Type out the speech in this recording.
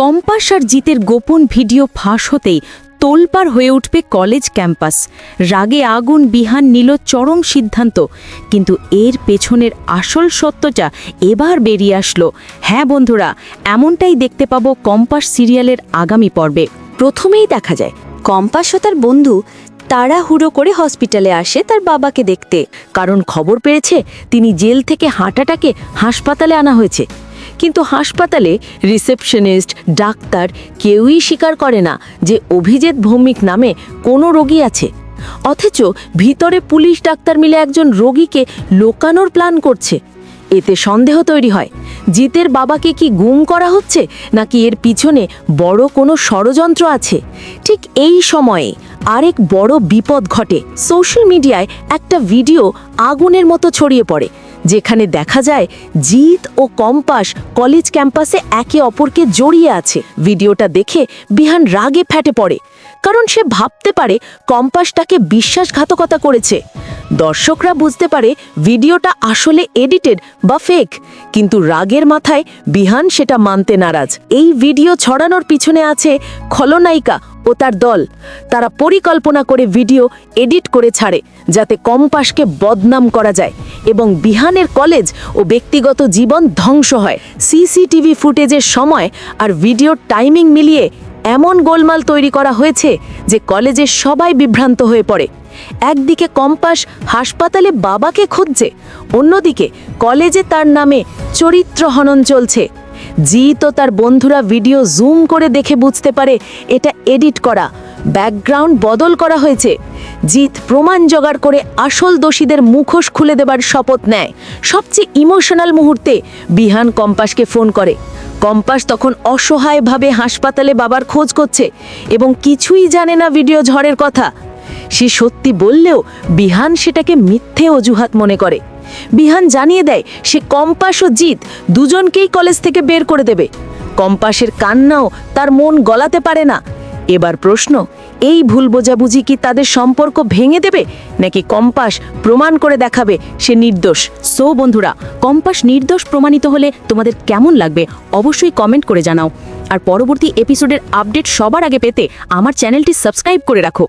Compass আর জিতের গোপন video ফাঁস হতেই তোলপাড় হয়ে উঠবে কলেজ ক্যাম্পাস। রাগে আগুন বিহান নিল চরম সিদ্ধান্ত। কিন্তু এর পেছনের আসল সত্যটা এবার বেরিয়ে আসলো। হ্যাঁ বন্ধুরা, এমনটাই দেখতে পাবো কম্পাস সিরিয়ালের আগামী পর্বে। প্রথমেই দেখা যায়, কম্পাস ও তার বন্ধু তাড়াহুড়ো করে হসপিটালে আসে তার বাবাকে দেখতে। কারণ খবর পেয়েছে, তিনি জেল থেকে হাঁটাটাকে হাসপাতালে আনা হয়েছে। কিন্তু হাসপাতালে রিসেপশনিস্ট, ডাক্তার কেউই স্বীকার করে না যে অভিজিৎ ভৌমিক নামে কোনো রোগী আছে। অথচ ভিতরে পুলিশ ডাক্তার মিলে একজন রোগীকে লোকানোর প্ল্যান করছে। এতে সন্দেহ তৈরি হয়, জিতের বাবাকে কি গুম করা হচ্ছে নাকি এর পিছনে বড় কোনো ষড়যন্ত্র আছে? ঠিক এই সময়ে আরেক বড় বিপদ ঘটে। সোশ্যাল মিডিয়ায় একটা ভিডিও আগুনের মতো ছড়িয়ে পড়ে। যেখানে দেখা যায় জিত ও কম্পাস কলেজ ক্যাম্পাসে একে অপরকে জড়িয়ে আছে। ভিডিওটা দেখে বিহান রাগে ফেটে পড়ে, কারণ সে ভাবতে পারে কম্পাসটাকে বিশ্বাসঘাতকতা করেছে। দর্শকরা বুঝতে পারে ভিডিওটা আসলে এডিটেড বা ফেক কিন্তু রাগের মাথায় বিহান সেটা মানতে নারাজ। এই ভিডিও ছড়ানোর পিছনে আছে খলনায়িকা ও তার দল। তারা পরিকল্পনা করে ভিডিও এডিট করে ছাড়ে, যাতে কম্পাসকে বদনাম করা যায়। এবং বিহানের কলেজ ও ব্যক্তিগত জীবন ধ্বংস হয়। সিসিটিভি ফুটেজের সময় আর ভিডিওর টাইমিং মিলিয়ে এমন গোলমাল তৈরি করা হয়েছে যে কলেজের সবাই বিভ্রান্ত হয়ে পড়ে। একদিকে কম্পাস হাসপাতালে বাবাকে খুঁজছে, অন্যদিকে কলেজে তার নামে চরিত্র হনন চলছে। জিত তো তার বন্ধুরা ভিডিও জুম করে দেখে বুঝতে পারে এটা এডিট করা ব্যাকগ্রাউন্ড বদল করা হয়েছে। জিত প্রমাণ জোগাড় করে আসল দোষীদের মুখোশ খুলে দেবার শপথ নেয়। সবচেয়ে ইমোশনাল মুহূর্তে বিহান কম্পাসকে ফোন করে। কম্পাস তখন অসহায়ভাবে হাসপাতালে বাবার খোঁজ করছে এবং কিছুই জানে না ভিডিও ঝড়ের কথা। সে সত্যি বললেও বিহান সেটাকে মিথ্যে অজুহাত মনে করে। বিহান জানিয়ে দেয়, সে কম্পাস ও জিত দুজনকেই কলেজ থেকে বের করে দেবে। কম্পাসের কান্নাও তার মন গলাতে পারে না। এবার প্রশ্ন, এই ভুল বোঝাবুঝি কি তাদের সম্পর্ক ভেঙে দেবে, নাকি কম্পাস প্রমাণ করে দেখাবে? সে নির্দোষ। সো বন্ধুরা, কম্পাস নির্দোষ প্রমাণিত হলে তোমাদের কেমন লাগবে? অবশ্যই কমেন্ট করে জানাও। আর পরবর্তী এপিসোডের আপডেট সবার আগে পেতে আমার চ্যানেলটি সাবস্ক্রাইব করে রাখো।